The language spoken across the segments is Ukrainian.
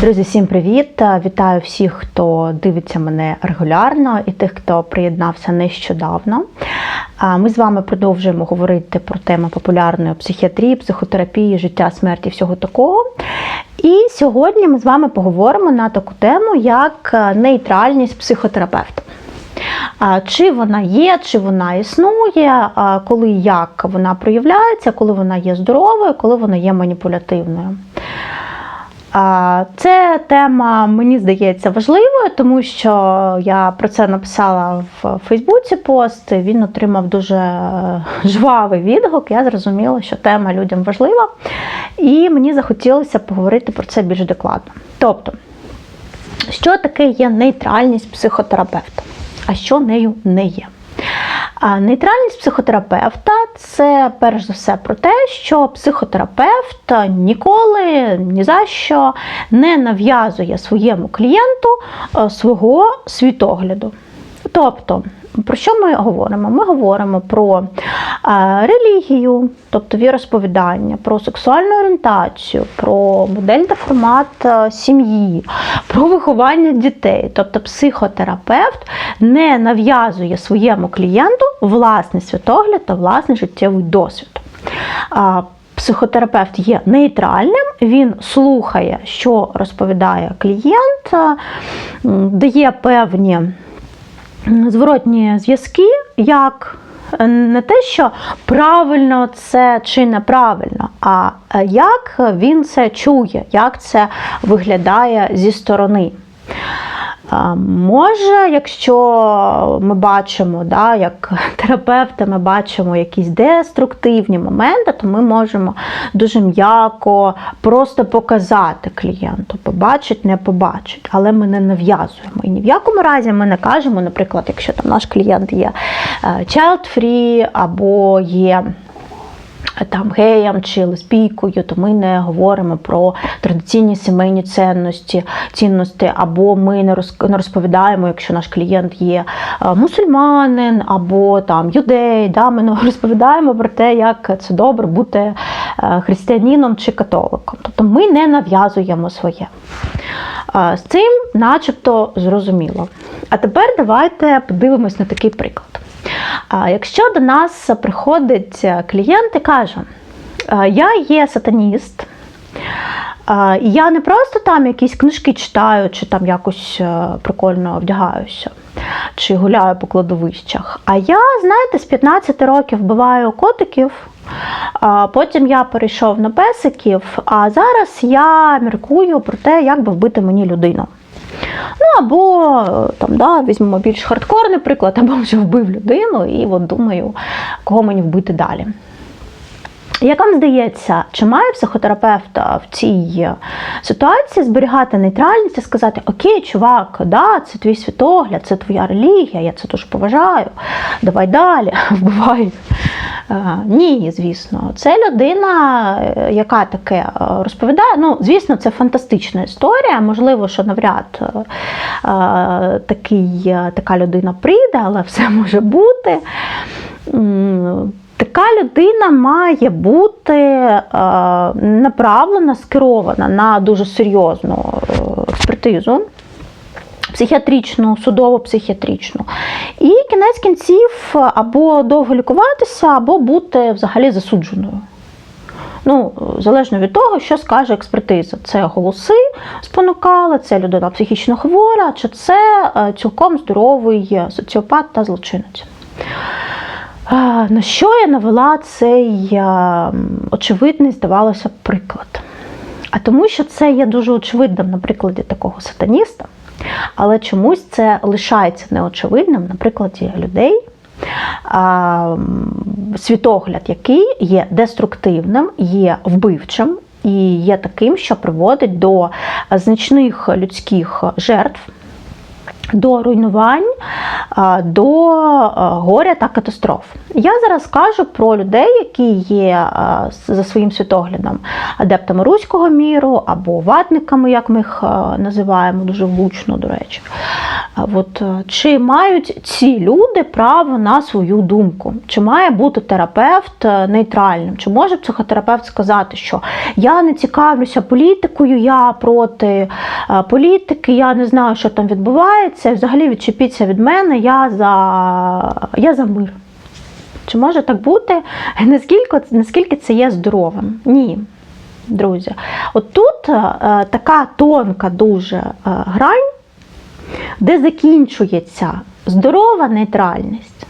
Друзі, всім привіт! Вітаю всіх, хто дивиться мене регулярно, і тих, хто приєднався нещодавно. Ми з вами продовжуємо говорити про тему популярної психіатрії, психотерапії, життя, смерті, всього такого. І сьогодні ми з вами поговоримо на таку тему, як нейтральність психотерапевта. Чи вона є, чи вона існує, коли як вона проявляється, коли вона є здоровою, коли вона є маніпулятивною. Це тема, мені здається, важливою, тому що я про це написала в Фейсбуці пост. Він отримав дуже е, жвавий відгук. Я зрозуміла, що тема людям важлива, і мені захотілося поговорити про це більш докладно. Тобто, що таке є нейтральність психотерапевта, а що нею не є? А Нейтральність психотерапевта це перш за все про те, що психотерапевт ніколи ні за що не нав'язує своєму клієнту е, свого світогляду. Тобто, про що ми говоримо? Ми говоримо про е, релігію, тобто віросповідання, про сексуальну орієнтацію, про модель та формат е, сім'ї, про виховання дітей. Тобто психотерапевт не нав'язує своєму клієнту власний світогляд та власний життєвий досвід. Психотерапевт є нейтральним, він слухає, що розповідає клієнт, дає певні зворотні зв'язки, як не те, що правильно це чи неправильно, а як він це чує, як це виглядає зі сторони. Може, якщо ми бачимо, да, як терапевти, ми бачимо якісь деструктивні моменти, то ми можемо дуже м'яко просто показати клієнту, побачить, не побачить, але ми не нав'язуємо. І ні в якому разі ми не кажемо, наприклад, якщо там наш клієнт є е, child-free або є там геям чи лесбійкою, то ми не говоримо про традиційні сімейні цінності, цінності, або ми не розповідаємо, якщо наш клієнт є е, мусульманин або там юдей. Да, Ми не розповідаємо про те, як це добре бути е, християнином чи католиком. Тобто ми не нав'язуємо своє. З цим, начебто, зрозуміло. А тепер давайте подивимось на такий приклад. Якщо до нас приходить клієнт і каже, я є сатаніст, і я не просто там якісь книжки читаю, чи там якось е, прикольно вдягаюся, чи гуляю по кладовищах. А я, знаєте, з 15 років вбиваю котиків, потім я перейшов на песиків, а зараз я міркую про те, як би вбити мені людину. Ну, або там, да, візьмемо більш хардкорний приклад, або вже вбив людину, і от думаю, кого мені вбити далі. Як вам здається, чи має психотерапевт в цій ситуації зберігати нейтральність і сказати, окей, чувак, да, це твій світогляд, це твоя релігія, я це дуже поважаю, давай далі, вбивай. Ні, звісно, це людина, яка таке розповідає. Ну, звісно, це фантастична історія. Можливо, що навряд такий, така людина прийде, але все може бути. Така людина має бути е, направлена, скерована на дуже серйозну е, експертизу. Психіатричну, судово-психіатричну. І кінець кінців або довго лікуватися, або бути взагалі засудженою. Ну, Залежно від того, що скаже експертиза. Це голоси спонукали, це людина психічно хвора, чи це е, цілком здоровий соціопат та злочинець. На що я навела цей очевидний, здавалося, приклад? А тому, що це є дуже очевидним на прикладі такого сатаніста, але чомусь це лишається неочевидним на прикладі людей, світогляд, який є деструктивним, є вбивчим і є таким, що приводить до значних людських жертв до руйнувань, до горя та катастроф. Я зараз кажу про людей, які є за своїм світоглядом адептами руського міру або ватниками, як ми їх називаємо, дуже влучно, до речі. От е, чи мають ці люди право на свою думку? Чи має бути терапевт е, нейтральним? Чи може психотерапевт сказати, що я не цікавлюся політикою, я проти е, політики, я не знаю, що там відбувається, взагалі відчепіться від мене, я за, я за мир. Чи може так бути? Наскільки, наскільки це є здоровим? Ні. Друзі, от тут е, така тонка дуже е, грань, де закінчується здорова нейтральність.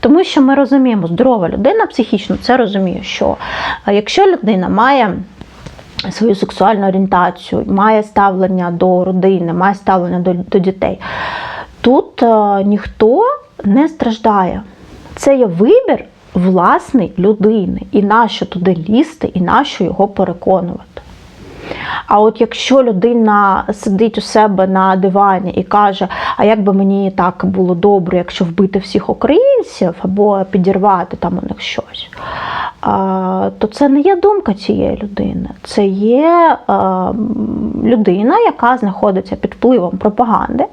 Тому що ми розуміємо, здорова людина психічно це розуміє, що е, якщо людина має свою сексуальну орієнтацію, має ставлення до родини, має ставлення до, до дітей, тут е, ніхто не страждає. Це є вибір власний людини. І нащо туди лізти, і нащо його переконувати. А от якщо людина сидить у себе на дивані і каже, а як би мені так було добре, якщо вбити всіх українців або підірвати там у них щось, то це не є думка цієї людини. Це є людина, яка знаходиться під впливом пропаганди,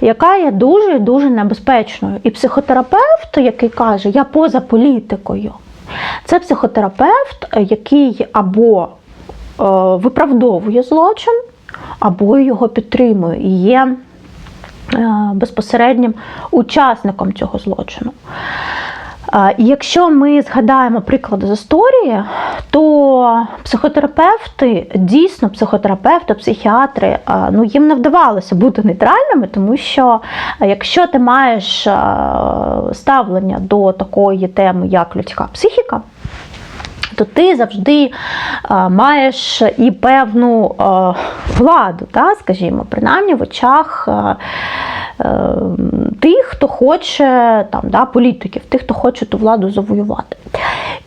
яка є дуже дуже небезпечною. І психотерапевт, який каже, я поза політикою, це психотерапевт, який або виправдовує злочин, або його підтримує і є е, безпосереднім учасником цього злочину. Е, якщо ми згадаємо приклади з історії, то психотерапевти, дійсно, психотерапевти, психіатри, ну їм не вдавалося бути нейтральними, тому що якщо ти маєш ставлення до такої теми, як людська психіка, то ти завжди а, маєш і певну а, владу, та, скажімо, принаймні в очах а, тих, хто хоче там, да, політиків, тих, хто хоче ту владу завоювати.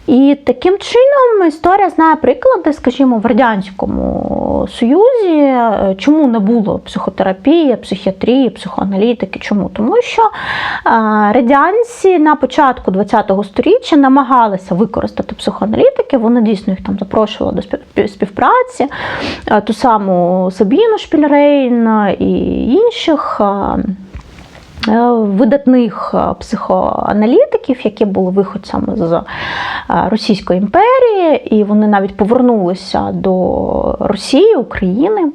І таким чином історія знає приклади, скажімо, в Радянському Союзі, е, чому не було психотерапії, психіатрії, психоаналітики. Чому? Тому що е, радянці на початку ХХ століття намагалися використати психоаналітики, вони дійсно їх там запрошували до співпраці, е, ту саму Сабіну Шпільрейн і інших. Е, видатних е, психоаналітиків, які були виходцями з е, Російської імперії, і вони навіть повернулися до Росії, України.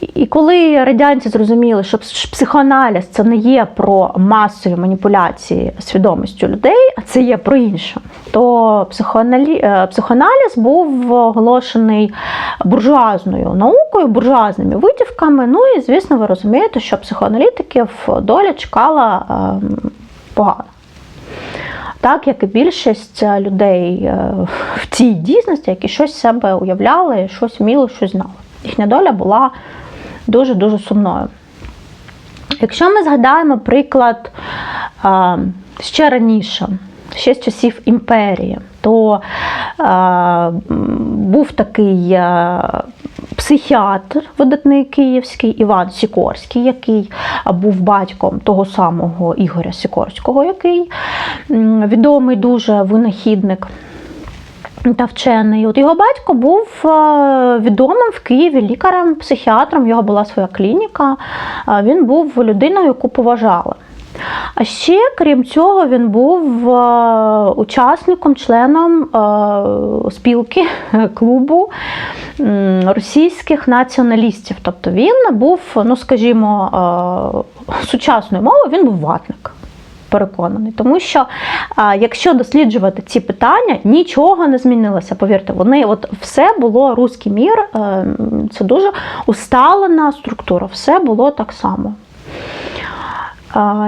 І коли радянці зрозуміли, що психоаналіз це не є про масові маніпуляції свідомістю людей, а це є про інше, то. Е, психоаналіз був оголошений буржуазною наукою, буржуазними витівками. Ну і, звісно, ви розумієте, що психоаналітиків доля чекала ем, погано. Так, як і більшість людей е, в цій дійсності, які щось себе уявляли, щось вміли, щось знали. Їхня доля була дуже-дуже сумною. Якщо ми згадаємо приклад ще раніше, ще з часів імперії, то був такий психіатр, видатний київський Іван Сікорський, який був батьком того самого Ігоря Сікорського, який відомий дуже винахідник та вчений. От Його батько був е, відомим в Києві лікарем, психіатром, його була своя клініка. Е, він був людиною, яку поважали. А ще, крім цього, він був е, учасником, членом спілки клубу російських націоналістів. Тобто він був, ну скажімо, сучасною мовою, він був ватник переконаний. Тому що якщо досліджувати ці питання, нічого не змінилося. Повірте, вони от все було руський мір, е, це дуже усталена структура, все було так само.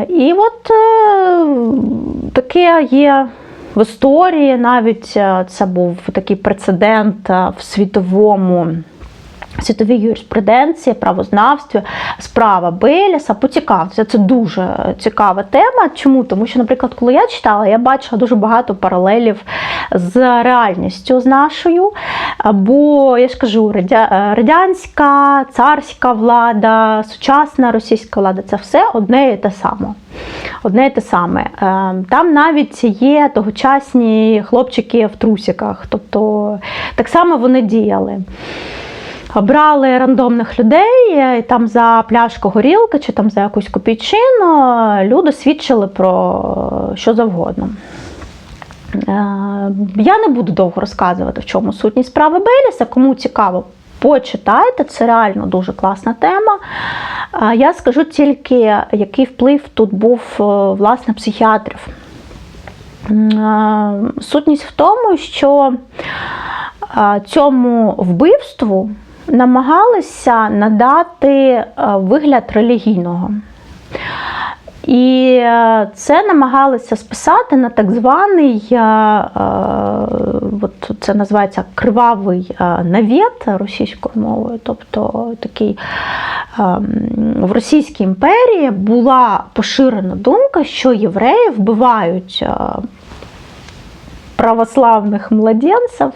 І от е, таке є. В історії навіть е, це був такий прецедент в світовому світовій юриспруденції, правознавстві, справа Беліса. Поцікався. Це дуже цікава тема. Чому? Тому що, наприклад, коли я читала, я бачила дуже багато паралелів з реальністю з нашою. Бо я ж кажу, радянська, царська влада, сучасна російська влада це все одне і те саме. Одне і те саме. Е, там навіть є тогочасні хлопчики в трусиках, тобто так само вони діяли. Брали рандомних людей, е, і там за пляшку горілки чи там за якусь копійчину люди свідчили про що завгодно. Е, Я не буду довго розказувати, в чому сутність справи Беліса. Кому цікаво, почитайте, це реально дуже класна тема. Е, Я скажу тільки, який вплив тут був е, власне психіатрів. Е, Сутність в тому, що е, цьому вбивству намагалися надати е, вигляд релігійного. І е, це намагалися списати на так званий, е, от це називається кривавий навіт російською мовою. Тобто такий в Російській імперії була поширена думка, що євреї вбивають. Православних младенців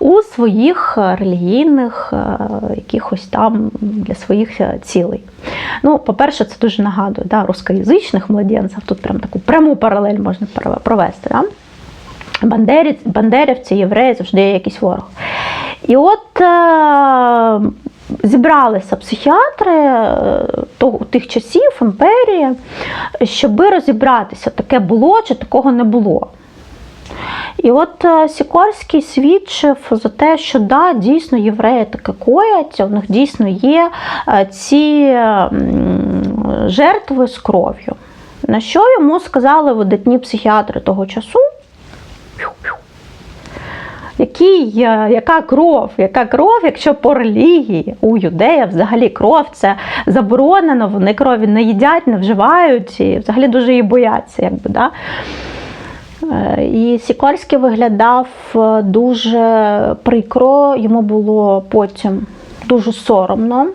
у своїх е, релігійних е, якихось там для своїх е, цілей. Ну, по-перше, це дуже нагадує да, рускоязичних младенців. Тут прям таку пряму паралель можна провести. Да? Бандерівці, бандерівці, євреї завжди є якийсь ворог. І от е, зібралися психіатри е, тих часів, імперії, щоб розібратися, таке було чи такого не було. І от е, Сікорський свідчив за те, що да, дійсно євреї таке коять, у них дійсно є е, ці жертви з кров'ю. На що йому сказали видатні психіатри того часу? Який, е, яка кров, яка кров, якщо по релігії у юдеїв взагалі кров це заборонено, вони крові не їдять, не вживають і взагалі дуже її бояться. Якби, да? Е, І Сікорський виглядав е, дуже прикро, йому було потім дуже соромно,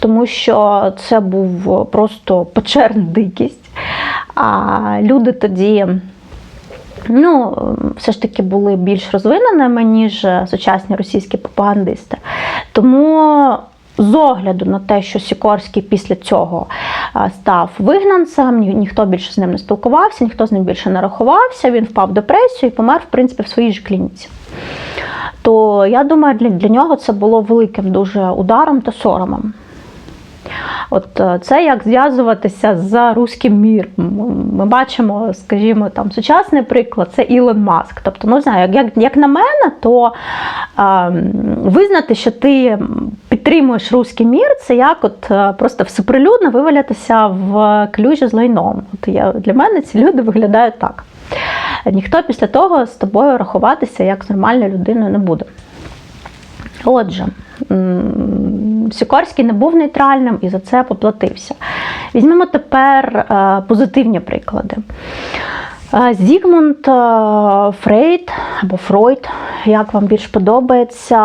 тому що це був просто печерна дикість. А люди тоді ну, все ж таки були більш розвиненими, ніж сучасні російські пропагандисти. Тому з огляду на те, що Сікорський після цього став вигнанцем, ні- ніхто більше з ним не спілкувався, ніхто з ним більше не рахувався, він впав в депресію і помер, в принципі, в своїй ж клініці. То я думаю, для, для нього це було великим дуже ударом та соромом. От е, це як зв'язуватися з руським міром. Ми бачимо, скажімо, там сучасний приклад це Ілон Маск. Тобто, ну знаю, як, як, на мене, то е, визнати, що ти підтримуєш руський мір, це як от е, просто всеприлюдно вивалятися в клюжі з лайном. От я, для мене ці люди виглядають так. Ніхто після того з тобою рахуватися як з нормальною людиною не буде. Отже, Сікорський не був нейтральним і за це поплатився. Візьмемо тепер е, позитивні приклади. Е, Зігмунд е, Фрейд або Фройд, як вам більш подобається,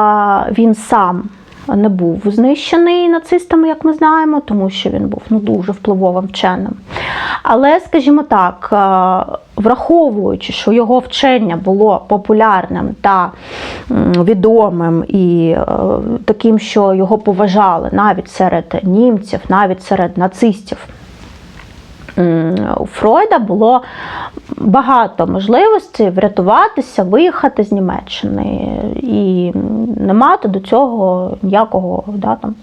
він сам не був знищений нацистами, як ми знаємо, тому що він був ну, дуже впливовим вченим. Але, скажімо так, враховуючи, що його вчення було популярним та відомим і е, таким, що його поважали навіть серед німців, навіть серед нацистів. У Фройда було багато можливостей врятуватися, виїхати з Німеччини і не мати до цього ніякого да, там,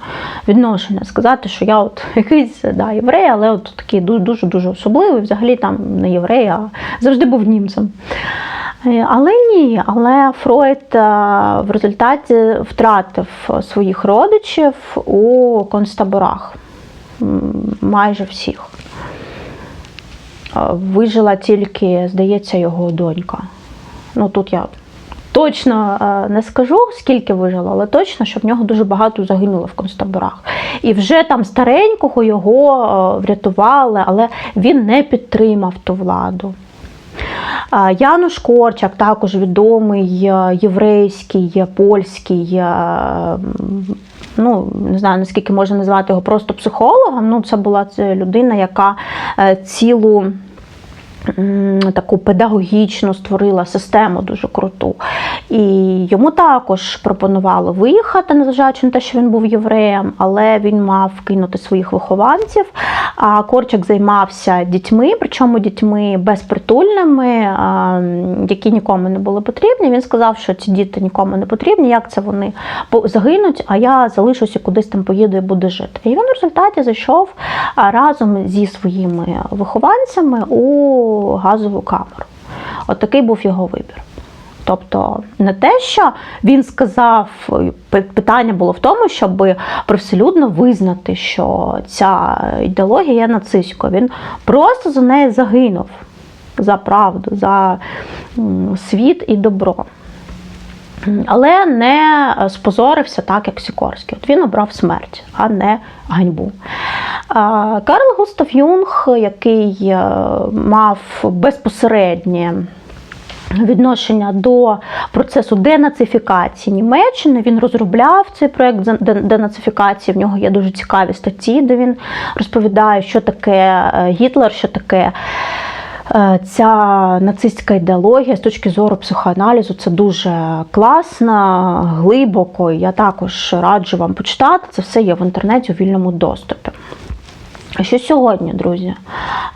відношення. Сказати, що я от якийсь да, єврей, але от такий дуже дуже особливий, взагалі там не єврей, а завжди був німцем. Е, Але ні, але Фройд е, в результаті втратив своїх родичів у концтаборах. Майже всіх. Вижила тільки, здається, його донька. Ну тут я точно е, не скажу, скільки вижила, але точно, що в нього дуже багато загинуло в концтаборах. І вже там старенького його е, врятували, але він не підтримав ту владу. Януш Корчак, також відомий е, єврейський, польський, ну не знаю наскільки можна назвати його просто психологом. Ну, це була людина, яка е, цілу таку педагогічну створила систему дуже круту. І йому також пропонували виїхати, незважаючи на те, що він був євреєм, але він мав кинути своїх вихованців. А Корчик займався дітьми, причому дітьми безпритульними, які нікому не були потрібні. Він сказав, що ці діти нікому не потрібні, як це вони загинуть, а я залишуся кудись там поїду і буду жити. І він в результаті зайшов разом зі своїми вихованцями у газову камеру. От такий був його вибір. Тобто не те, що він сказав, питання було в тому, щоб привселюдно визнати, що ця ідеологія є нацистською. Він просто за неї загинув за правду, за світ і добро. Але не спозорився так, як Сікорський. От він обрав смерть, а не ганьбу. Карл Густав Юнг, який е, мав безпосереднє відношення до процесу денацифікації Німеччини. Він розробляв цей проект денацифікації. В нього є дуже цікаві статті, де він розповідає, що таке е, Гітлер, що таке. Е, Ця нацистська ідеологія з точки зору психоаналізу це дуже класно, глибоко. Я також раджу вам почитати. Це все є в інтернеті у вільному доступі. А Що сьогодні, друзі?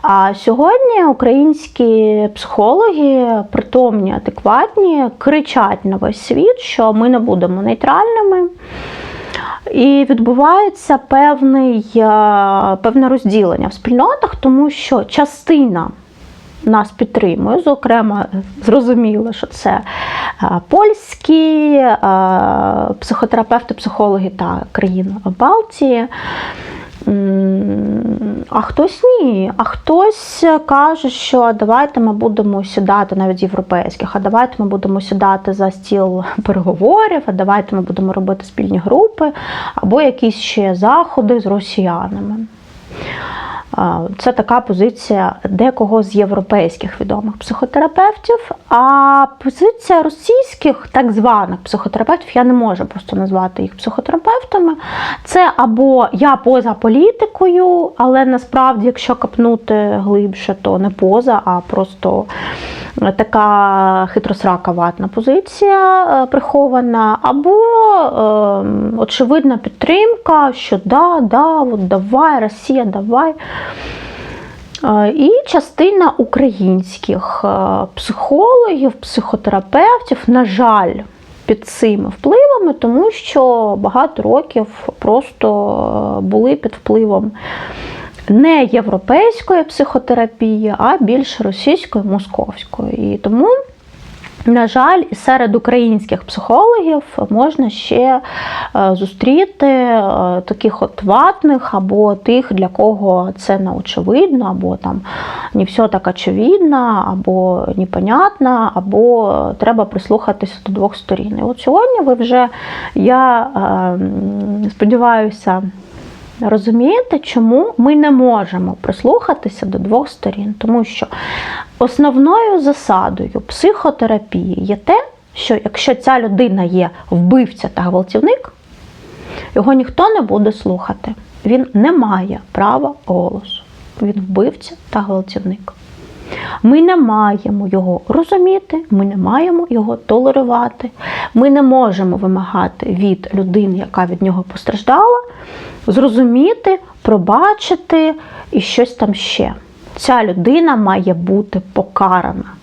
А сьогодні українські психологи, притомні, адекватні, кричать на весь світ, що ми не будемо нейтральними. І відбувається певний, е, певне розділення в спільнотах, тому що частина нас підтримує. Зокрема, зрозуміло, що це польські психотерапевти, психологи та країн Балтії. А хтось ні. А хтось каже, що давайте ми будемо сідати навіть європейських, а давайте ми будемо сідати за стіл переговорів, а давайте ми будемо робити спільні групи або якісь ще заходи з росіянами. Це така позиція декого з європейських відомих психотерапевтів. А позиція російських так званих психотерапевтів, я не можу просто назвати їх психотерапевтами. Це або я поза політикою, але насправді, якщо копнути глибше, то не поза, а просто така хитросрака ватна позиція е, прихована, або е, очевидна підтримка, що да, да, от давай, Росія, давай. Е, І частина українських е, психологів, психотерапевтів, на жаль, під цими впливами, тому що багато років просто е, були під впливом не європейської психотерапії, а більш російської, московської. І тому на жаль, серед українських психологів можна ще е, зустріти е, таких от ватних, або тих, для кого це не очевидно, або там не все так очевидно, або непонятно, або треба прислухатися до двох сторін. І от сьогодні ви вже, я е, сподіваюся, розумієте, чому ми не можемо прислухатися до двох сторін, тому що основною засадою психотерапії є те, що якщо ця людина є вбивця та гвалтівник, його ніхто не буде слухати. Він не має права голосу. Він вбивця та гвалтівник. Ми не маємо його розуміти, ми не маємо його толерувати. Ми не можемо вимагати від людини, яка від нього постраждала, зрозуміти, пробачити і щось там ще. Ця людина має бути покарана.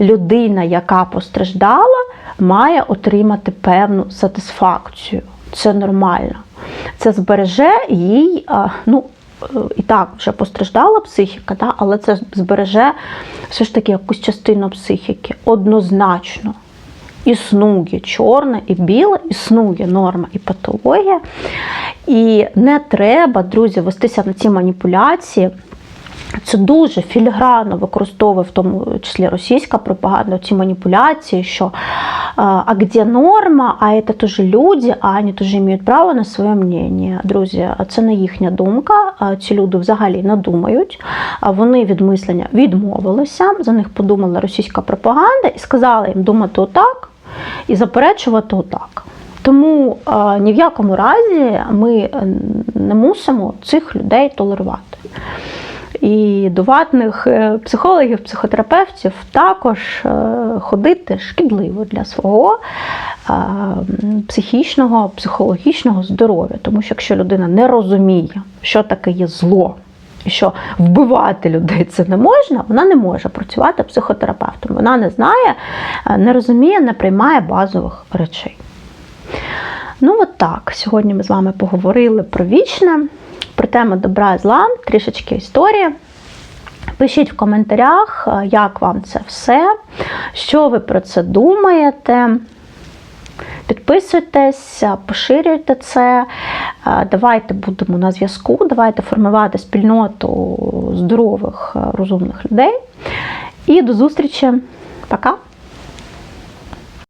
Людина, яка постраждала, має отримати певну сатисфакцію. Це нормально. Це збереже їй, ну, е, і так вже постраждала психіка, але це збереже все ж таки якусь частину психіки. Однозначно. Існує чорне і біле, існує норма і патологія. І не треба, друзі, вестися на ці маніпуляції. Це дуже філігранно використовує в тому числі російська пропаганда, ці маніпуляції, що а где норма, а це теж люди, а вони теж мають право на своє мнення. Друзі, це не їхня думка. Ці люди взагалі не думають. Вони від мислення відмовилися. За них подумала російська пропаганда і сказала їм думати отак і заперечувати отак. Тому е, ні в якому разі ми не мусимо цих людей толерувати. і до ватних е, психологів, психотерапевтів також е, ходити шкідливо для свого е, психічного, психологічного здоров'я. Тому що якщо людина не розуміє, що таке є зло, що вбивати людей це не можна, вона не може працювати психотерапевтом. Вона не знає, е, не розуміє, не приймає базових речей. Ну, от так. Сьогодні ми з вами поговорили про вічне, про тему добра і зла, трішечки історії. Пишіть в коментарях, е, як вам це все, що ви про це думаєте. Підписуйтесь, поширюйте це. Давайте будемо на зв'язку, давайте формувати спільноту здорових, розумних людей. І до зустрічі. Пока!